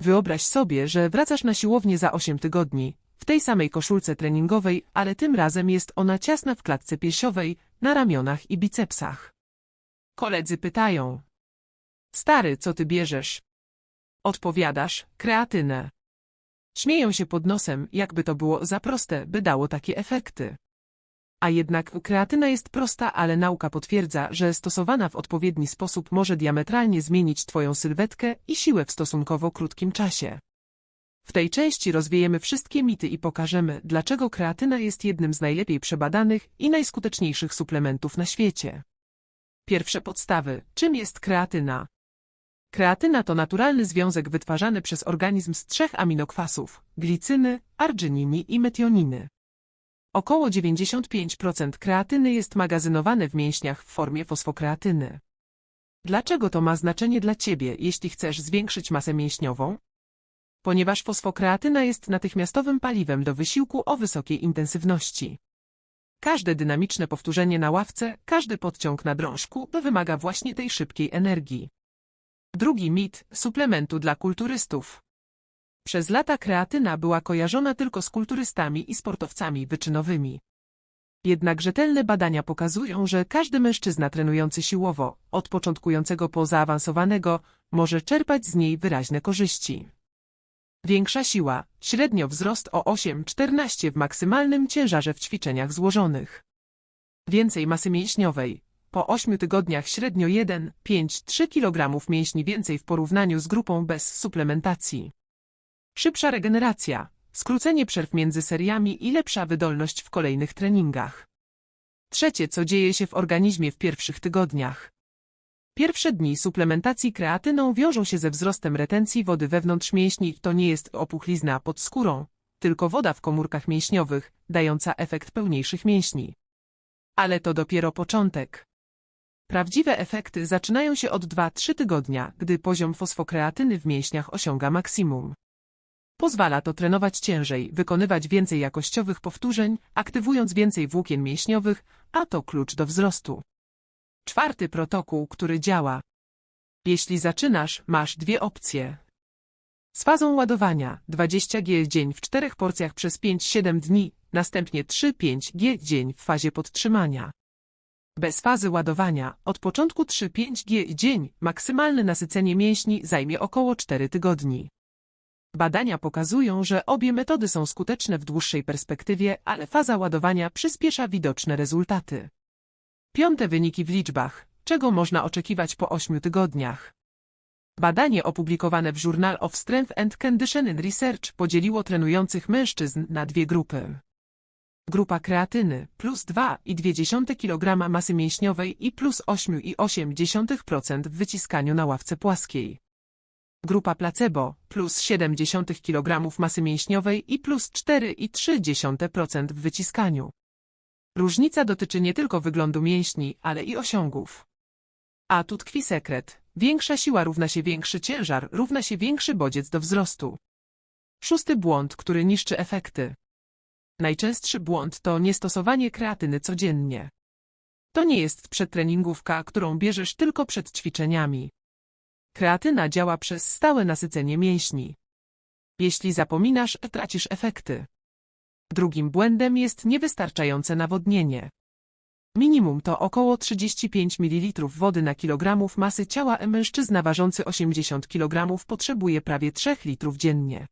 Wyobraź sobie, że wracasz na siłownię za 8 tygodni, w tej samej koszulce treningowej, ale tym razem jest ona ciasna w klatce piersiowej, na ramionach i bicepsach. Koledzy pytają. Stary, co ty bierzesz? Odpowiadasz, kreatynę. Śmieją się pod nosem, jakby to było za proste, by dało takie efekty. A jednak kreatyna jest prosta, ale nauka potwierdza, że stosowana w odpowiedni sposób może diametralnie zmienić Twoją sylwetkę i siłę w stosunkowo krótkim czasie. W tej części rozwiejemy wszystkie mity i pokażemy, dlaczego kreatyna jest jednym z najlepiej przebadanych i najskuteczniejszych suplementów na świecie. Pierwsze podstawy. Czym jest kreatyna? Kreatyna to naturalny związek wytwarzany przez organizm z trzech aminokwasów – glicyny, argininy i metioniny. Około 95% kreatyny jest magazynowane w mięśniach w formie fosfokreatyny. Dlaczego to ma znaczenie dla Ciebie, jeśli chcesz zwiększyć masę mięśniową? Ponieważ fosfokreatyna jest natychmiastowym paliwem do wysiłku o wysokiej intensywności. Każde dynamiczne powtórzenie na ławce, każdy podciąg na drążku wymaga właśnie tej szybkiej energii. Drugi mit – suplementu dla kulturystów. Przez lata kreatyna była kojarzona tylko z kulturystami i sportowcami wyczynowymi. Jednak rzetelne badania pokazują, że każdy mężczyzna trenujący siłowo, od początkującego po zaawansowanego, może czerpać z niej wyraźne korzyści. Większa siła, średnio wzrost o 8-14 w maksymalnym ciężarze w ćwiczeniach złożonych. Więcej masy mięśniowej, po 8 tygodniach średnio 1-5-3 kg mięśni więcej w porównaniu z grupą bez suplementacji. Szybsza regeneracja, skrócenie przerw między seriami i lepsza wydolność w kolejnych treningach. Trzecie, co dzieje się w organizmie w pierwszych tygodniach. Pierwsze dni suplementacji kreatyną wiążą się ze wzrostem retencji wody wewnątrz mięśni. To nie jest opuchlizna pod skórą, tylko woda w komórkach mięśniowych, dająca efekt pełniejszych mięśni. Ale to dopiero początek. Prawdziwe efekty zaczynają się od 2-3 tygodnia, gdy poziom fosfokreatyny w mięśniach osiąga maksimum. Pozwala to trenować ciężej, wykonywać więcej jakościowych powtórzeń, aktywując więcej włókien mięśniowych, a to klucz do wzrostu. Czwarty protokół, który działa. Jeśli zaczynasz, masz dwie opcje. Z fazą ładowania 20 G dzień w czterech porcjach przez 5-7 dni, następnie 3-5 G dzień w fazie podtrzymania. Bez fazy ładowania, od początku 3-5 G dzień, maksymalne nasycenie mięśni zajmie około 4 tygodni. Badania pokazują, że obie metody są skuteczne w dłuższej perspektywie, ale faza ładowania przyspiesza widoczne rezultaty. Piąte wyniki w liczbach. Czego można oczekiwać po 8 tygodniach? Badanie opublikowane w Journal of Strength and Conditioning Research podzieliło trenujących mężczyzn na dwie grupy. Grupa kreatyny plus 2,2 kg masy mięśniowej i plus 8,8% w wyciskaniu na ławce płaskiej. Grupa placebo plus 0,7 kg masy mięśniowej i plus 4,3% w wyciskaniu. Różnica dotyczy nie tylko wyglądu mięśni, ale i osiągów. A tu tkwi sekret. Większa siła równa się większy ciężar, równa się większy bodziec do wzrostu. Szósty błąd, który niszczy efekty. Najczęstszy błąd to niestosowanie kreatyny codziennie. To nie jest przedtreningówka, którą bierzesz tylko przed ćwiczeniami. Kreatyna działa przez stałe nasycenie mięśni. Jeśli zapominasz, tracisz efekty. Drugim błędem jest niewystarczające nawodnienie. Minimum to około 35 ml wody na kilogramów masy ciała. Mężczyzna ważący 80 kg potrzebuje prawie 3 litrów dziennie.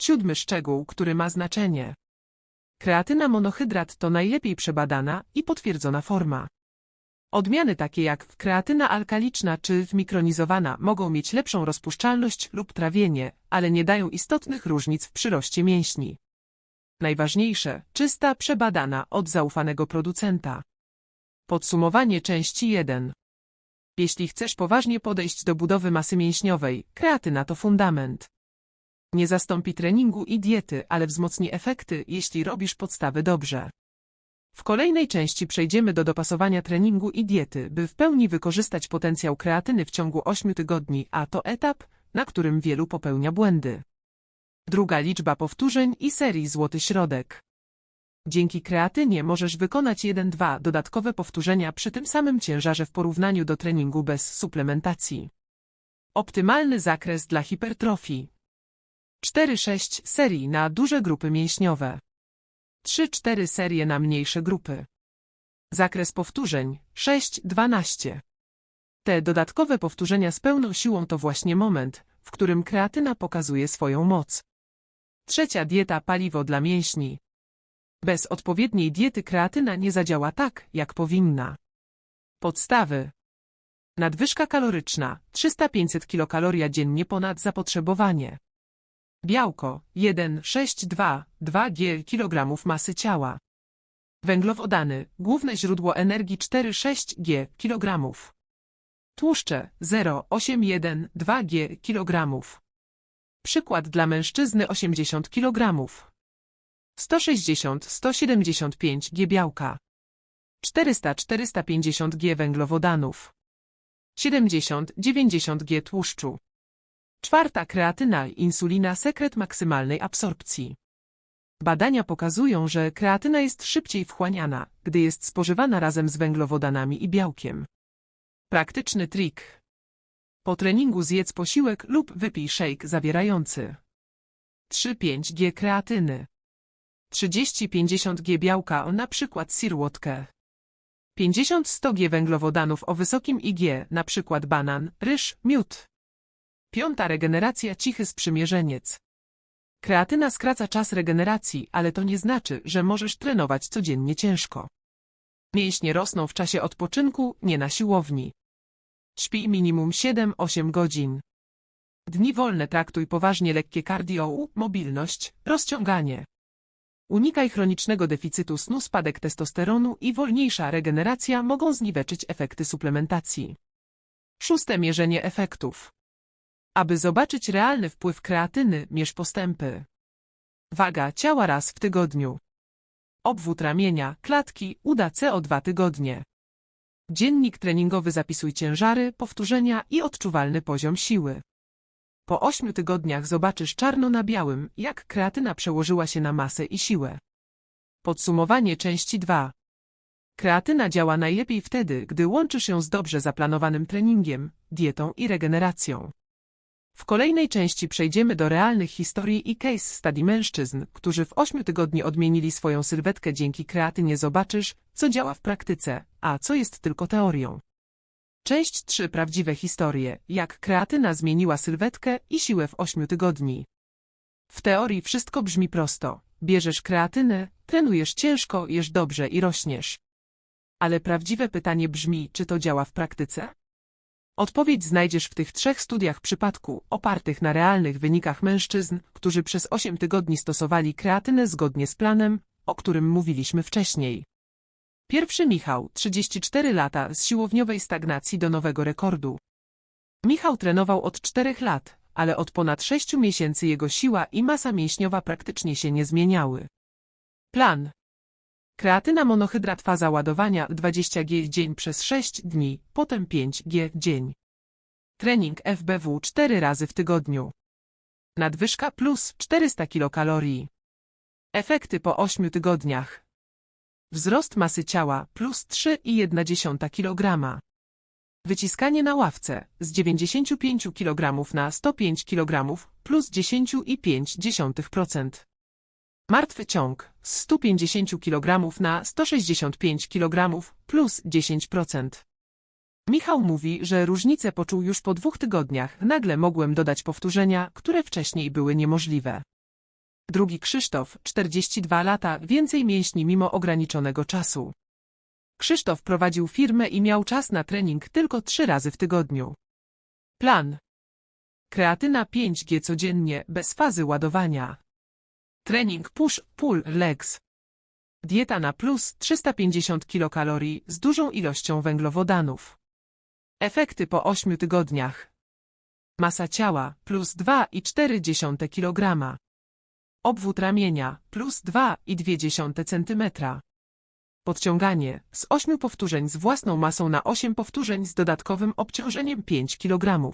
Siódmy szczegół, który ma znaczenie. Kreatyna monohydrat to najlepiej przebadana i potwierdzona forma. Odmiany takie jak kreatyna alkaliczna czy wmikronizowana mogą mieć lepszą rozpuszczalność lub trawienie, ale nie dają istotnych różnic w przyroście mięśni. Najważniejsze, czysta, przebadana od zaufanego producenta. Podsumowanie części 1. Jeśli chcesz poważnie podejść do budowy masy mięśniowej, kreatyna to fundament. Nie zastąpi treningu i diety, ale wzmocni efekty, jeśli robisz podstawy dobrze. W kolejnej części przejdziemy do dopasowania treningu i diety, by w pełni wykorzystać potencjał kreatyny w ciągu 8 tygodni, a to etap, na którym wielu popełnia błędy. Druga liczba powtórzeń i serii złoty środek. Dzięki kreatynie możesz wykonać 1-2 dodatkowe powtórzenia przy tym samym ciężarze w porównaniu do treningu bez suplementacji. Optymalny zakres dla hipertrofii. 4-6 serii na duże grupy mięśniowe. 3-4 serie na mniejsze grupy. Zakres powtórzeń 6-12. Te dodatkowe powtórzenia z pełną siłą to właśnie moment, w którym kreatyna pokazuje swoją moc. Trzecia dieta paliwo dla mięśni. Bez odpowiedniej diety kreatyna nie zadziała tak, jak powinna. Podstawy. Nadwyżka kaloryczna 300-500 kilokaloria dziennie ponad zapotrzebowanie. Białko 1,6-2, 2 g kg masy ciała. Węglowodany, główne źródło energii 4,6 g kg. Tłuszcze 0,81, 2 g kg. Przykład dla mężczyzny 80 kg. 160-175 g białka. 400-450 g węglowodanów. 70-90 g tłuszczu. Czwarta kreatyna insulina sekret maksymalnej absorpcji. Badania pokazują, że kreatyna jest szybciej wchłaniana, gdy jest spożywana razem z węglowodanami i białkiem. Praktyczny trik. Po treningu zjedz posiłek lub wypij shake zawierający 3-5 g kreatyny, 30-50 g białka, na przykład sirłotkę, 50-100 g węglowodanów o wysokim IG, przykład banan, ryż, miód. Piąta regeneracja cichy sprzymierzeniec. Kreatyna skraca czas regeneracji, ale to nie znaczy, że możesz trenować codziennie ciężko. Mięśnie rosną w czasie odpoczynku, nie na siłowni. Śpij minimum 7-8 godzin. Dni wolne traktuj poważnie lekkie cardio, mobilność, rozciąganie. Unikaj chronicznego deficytu snu, spadek testosteronu i wolniejsza regeneracja mogą zniweczyć efekty suplementacji. Szóste mierzenie efektów. Aby zobaczyć realny wpływ kreatyny, mierz postępy. Waga ciała raz w tygodniu. Obwód ramienia, klatki, uda CO2 tygodnie. Dziennik treningowy zapisuj ciężary, powtórzenia i odczuwalny poziom siły. Po ośmiu tygodniach zobaczysz czarno na białym, jak kreatyna przełożyła się na masę i siłę. Podsumowanie części 2. Kreatyna działa najlepiej wtedy, gdy łączysz ją z dobrze zaplanowanym treningiem, dietą i regeneracją. W kolejnej części przejdziemy do realnych historii i case study mężczyzn, którzy w ośmiu tygodni odmienili swoją sylwetkę dzięki kreatynie zobaczysz, co działa w praktyce, a co jest tylko teorią. Część 3. Prawdziwe historie, jak kreatyna zmieniła sylwetkę i siłę w ośmiu tygodni. W teorii wszystko brzmi prosto. Bierzesz kreatynę, trenujesz ciężko, jesz dobrze i rośniesz. Ale prawdziwe pytanie brzmi, czy to działa w praktyce? Odpowiedź znajdziesz w tych trzech studiach przypadku, opartych na realnych wynikach mężczyzn, którzy przez 8 tygodni stosowali kreatynę zgodnie z planem, o którym mówiliśmy wcześniej. Pierwszy Michał, 34 lata, z siłowniowej stagnacji do nowego rekordu. Michał trenował od 4 lat, ale od ponad 6 miesięcy jego siła i masa mięśniowa praktycznie się nie zmieniały. Plan. Kreatyna monohydrat faza ładowania 20G dzień przez 6 dni, potem 5G dzień. Trening FBW 4 razy w tygodniu. Nadwyżka plus 400 kilokalorii. Efekty po 8 tygodniach. Wzrost masy ciała plus 3,1 kg. Wyciskanie na ławce z 95 kg na 105 kg plus 10,5%. Martwy ciąg z 150 kg na 165 kg plus 10%. Michał mówi, że różnicę poczuł już po dwóch tygodniach. Nagle mogłem dodać powtórzenia, które wcześniej były niemożliwe. Drugi Krzysztof, 42 lata, więcej mięśni mimo ograniczonego czasu. Krzysztof prowadził firmę i miał czas na trening tylko trzy razy w tygodniu. Plan. Kreatyna 5G codziennie, bez fazy ładowania. Trening push-pull legs. Dieta na plus 350 kilokalorii z dużą ilością węglowodanów. Efekty po 8 tygodniach. Masa ciała plus 2,4 kg. Obwód ramienia plus 2,2 cm. Podciąganie z 8 powtórzeń z własną masą na 8 powtórzeń z dodatkowym obciążeniem 5 kg.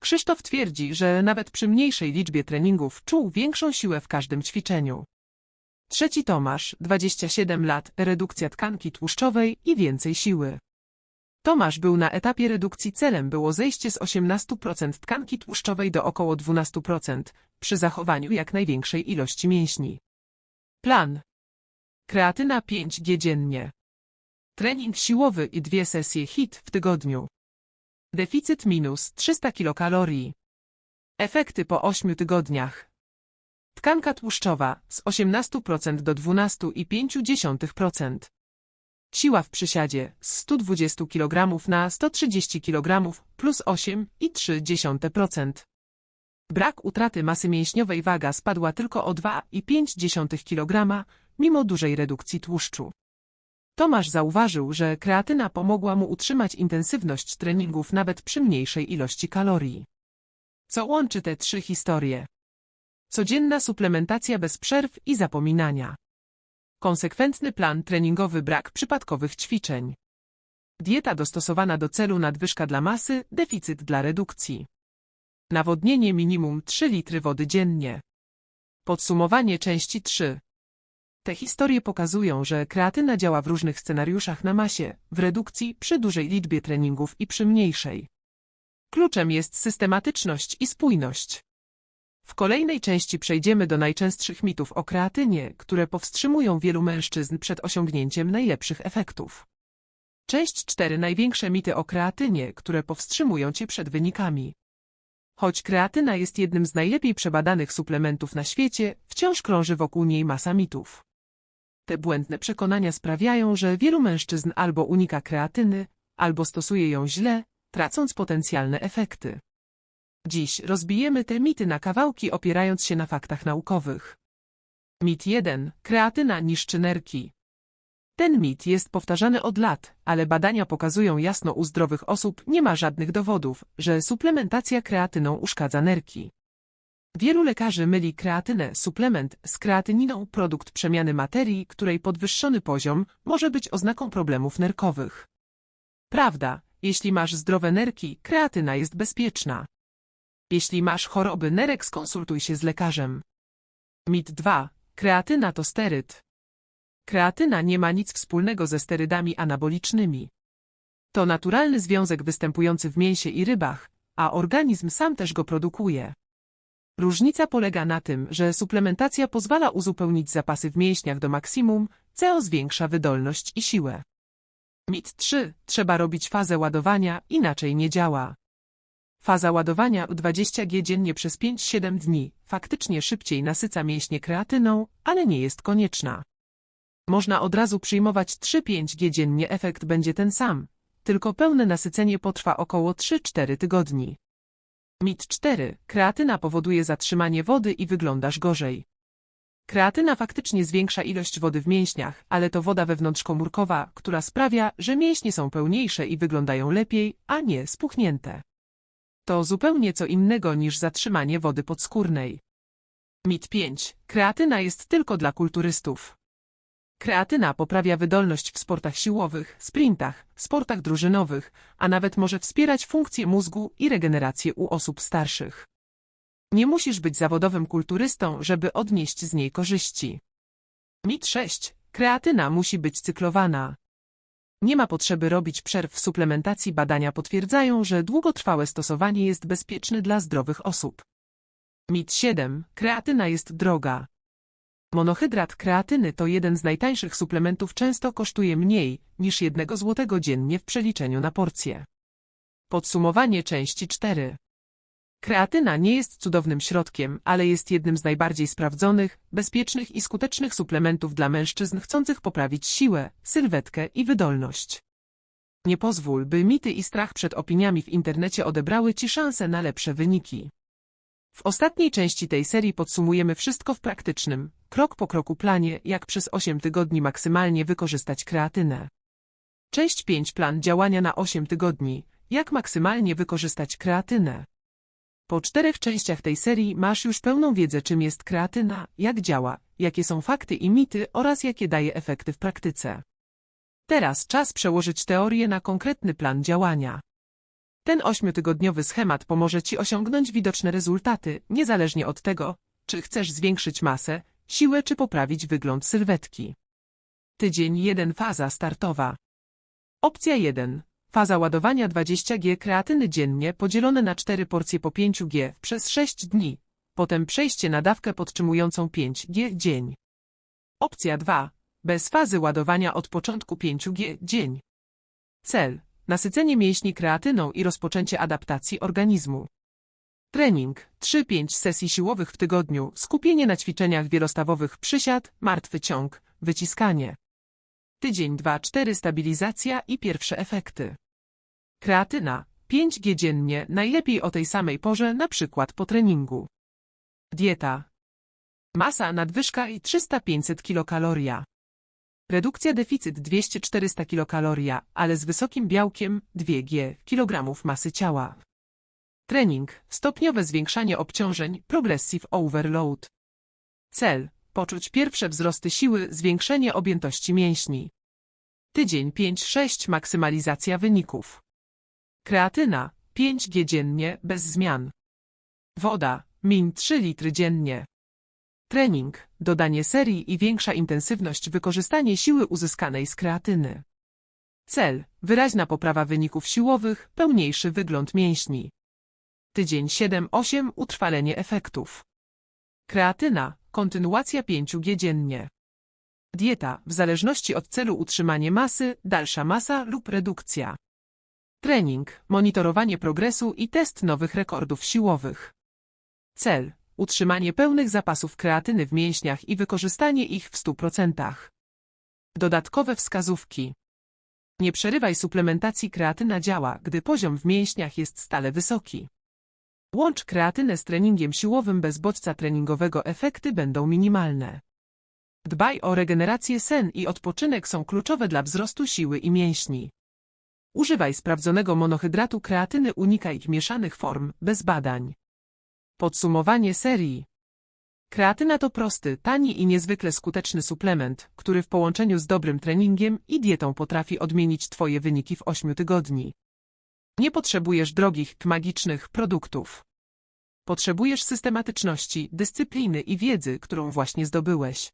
Krzysztof twierdzi, że nawet przy mniejszej liczbie treningów czuł większą siłę w każdym ćwiczeniu. Trzeci Tomasz, 27 lat, redukcja tkanki tłuszczowej i więcej siły. Tomasz był na etapie redukcji celem było zejście z 18% tkanki tłuszczowej do około 12%, przy zachowaniu jak największej ilości mięśni. Plan. Kreatyna 5G dziennie. Trening siłowy i dwie sesje HIT w tygodniu. Deficyt minus 300 kilokalorii. Efekty po 8 tygodniach. Tkanka tłuszczowa z 18% do 12,5%. Siła w przysiadzie z 120 kg na 130 kg plus 8,3%. Brak utraty masy mięśniowej waga spadła tylko o 2,5 kg, mimo dużej redukcji tłuszczu. Tomasz zauważył, że kreatyna pomogła mu utrzymać intensywność treningów nawet przy mniejszej ilości kalorii. Co łączy te trzy historie? Codzienna suplementacja bez przerw i zapominania. Konsekwentny plan treningowy brak przypadkowych ćwiczeń. Dieta dostosowana do celu nadwyżka dla masy, deficyt dla redukcji. Nawodnienie minimum 3 litry wody dziennie. Podsumowanie części 3. Te historie pokazują, że kreatyna działa w różnych scenariuszach na masie, w redukcji, przy dużej liczbie treningów i przy mniejszej. Kluczem jest systematyczność i spójność. W kolejnej części przejdziemy do najczęstszych mitów o kreatynie, które powstrzymują wielu mężczyzn przed osiągnięciem najlepszych efektów. Część 4 Największe mity o kreatynie, które powstrzymują Cię przed wynikami. Choć kreatyna jest jednym z najlepiej przebadanych suplementów na świecie, wciąż krąży wokół niej masa mitów. Te błędne przekonania sprawiają, że wielu mężczyzn albo unika kreatyny, albo stosuje ją źle, tracąc potencjalne efekty. Dziś rozbijemy te mity na kawałki opierając się na faktach naukowych. Mit 1. Kreatyna niszczy nerki. Ten mit jest powtarzany od lat, ale badania pokazują jasno u zdrowych osób nie ma żadnych dowodów, że suplementacja kreatyną uszkadza nerki. Wielu lekarzy myli kreatynę, suplement, z kreatyniną, produkt przemiany materii, której podwyższony poziom może być oznaką problemów nerkowych. Prawda, jeśli masz zdrowe nerki, kreatyna jest bezpieczna. Jeśli masz choroby nerek, skonsultuj się z lekarzem. Mit 2. Kreatyna to steryd. Kreatyna nie ma nic wspólnego ze sterydami anabolicznymi. To naturalny związek występujący w mięsie i rybach, a organizm sam też go produkuje. Różnica polega na tym, że suplementacja pozwala uzupełnić zapasy w mięśniach do maksimum, CO zwiększa wydolność i siłę. Mit 3. Trzeba robić fazę ładowania, inaczej nie działa. Faza ładowania 20G dziennie przez 5-7 dni faktycznie szybciej nasyca mięśnie kreatyną, ale nie jest konieczna. Można od razu przyjmować 3-5G dziennie, efekt będzie ten sam, tylko pełne nasycenie potrwa około 3-4 tygodni. Mit 4. Kreatyna powoduje zatrzymanie wody i wyglądasz gorzej. Kreatyna faktycznie zwiększa ilość wody w mięśniach, ale to woda wewnątrzkomórkowa, która sprawia, że mięśnie są pełniejsze i wyglądają lepiej, a nie spuchnięte. To zupełnie co innego niż zatrzymanie wody podskórnej. Mit 5. Kreatyna jest tylko dla kulturystów. Kreatyna poprawia wydolność w sportach siłowych, sprintach, sportach drużynowych, a nawet może wspierać funkcję mózgu i regenerację u osób starszych. Nie musisz być zawodowym kulturystą, żeby odnieść z niej korzyści. Mit 6. Kreatyna musi być cyklowana. Nie ma potrzeby robić przerw w suplementacji. Badania potwierdzają, że długotrwałe stosowanie jest bezpieczne dla zdrowych osób. Mit 7. Kreatyna jest droga. Monohydrat kreatyny to jeden z najtańszych suplementów, często kosztuje mniej niż jednego złotego dziennie w przeliczeniu na porcję. Podsumowanie części 4. Kreatyna nie jest cudownym środkiem, ale jest jednym z najbardziej sprawdzonych, bezpiecznych i skutecznych suplementów dla mężczyzn chcących poprawić siłę, sylwetkę i wydolność. Nie pozwól, by mity i strach przed opiniami w internecie odebrały Ci szansę na lepsze wyniki. W ostatniej części tej serii podsumujemy wszystko w praktycznym, krok po kroku planie, jak przez 8 tygodni maksymalnie wykorzystać kreatynę. Część 5 Plan działania na 8 tygodni. Jak maksymalnie wykorzystać kreatynę? Po czterech częściach tej serii masz już pełną wiedzę czym jest kreatyna, jak działa, jakie są fakty i mity oraz jakie daje efekty w praktyce. Teraz czas przełożyć teorię na konkretny plan działania. Ten ośmiotygodniowy schemat pomoże Ci osiągnąć widoczne rezultaty, niezależnie od tego, czy chcesz zwiększyć masę, siłę czy poprawić wygląd sylwetki. Tydzień 1 Faza startowa. Opcja 1. Faza ładowania 20G kreatyny dziennie podzielone na 4 porcje po 5G przez 6 dni. Potem przejście na dawkę podtrzymującą 5G dzień. Opcja 2. Bez fazy ładowania od początku 5G dzień. Cel. Nasycenie mięśni kreatyną i rozpoczęcie adaptacji organizmu. Trening. 3-5 sesji siłowych w tygodniu, skupienie na ćwiczeniach wielostawowych przysiad, martwy ciąg, wyciskanie. Tydzień 2-4 stabilizacja i pierwsze efekty. Kreatyna. 5G dziennie, najlepiej o tej samej porze, na przykład po treningu. Dieta. Masa nadwyżka i 300-500 kilokaloria. Redukcja deficyt 200-400 kilokaloria, ale z wysokim białkiem 2G kg masy ciała. Trening. Stopniowe zwiększanie obciążeń, progressive overload. Cel. Poczuć pierwsze wzrosty siły, zwiększenie objętości mięśni. Tydzień 5-6 maksymalizacja wyników. Kreatyna 5G dziennie, bez zmian. Woda, min 3 litry dziennie. Trening, dodanie serii i większa intensywność, wykorzystanie siły uzyskanej z kreatyny. Cel, wyraźna poprawa wyników siłowych, pełniejszy wygląd mięśni. Tydzień 7-8 utrwalenie efektów. Kreatyna, kontynuacja 5G dziennie. Dieta, w zależności od celu utrzymanie masy, dalsza masa lub redukcja. Trening, monitorowanie progresu i test nowych rekordów siłowych. Cel, utrzymanie pełnych zapasów kreatyny w mięśniach i wykorzystanie ich w 100%. Dodatkowe wskazówki. Nie przerywaj suplementacji kreatyna działa, gdy poziom w mięśniach jest stale wysoki. Łącz kreatynę z treningiem siłowym bez bodźca treningowego efekty będą minimalne. Dbaj o regenerację sen i odpoczynek są kluczowe dla wzrostu siły i mięśni. Używaj sprawdzonego monohydratu kreatyny, unikaj ich mieszanych form, bez badań. Podsumowanie serii. Kreatyna to prosty, tani i niezwykle skuteczny suplement, który w połączeniu z dobrym treningiem i dietą potrafi odmienić Twoje wyniki w 8 tygodni. Nie potrzebujesz drogich, magicznych produktów. Potrzebujesz systematyczności, dyscypliny i wiedzy, którą właśnie zdobyłeś.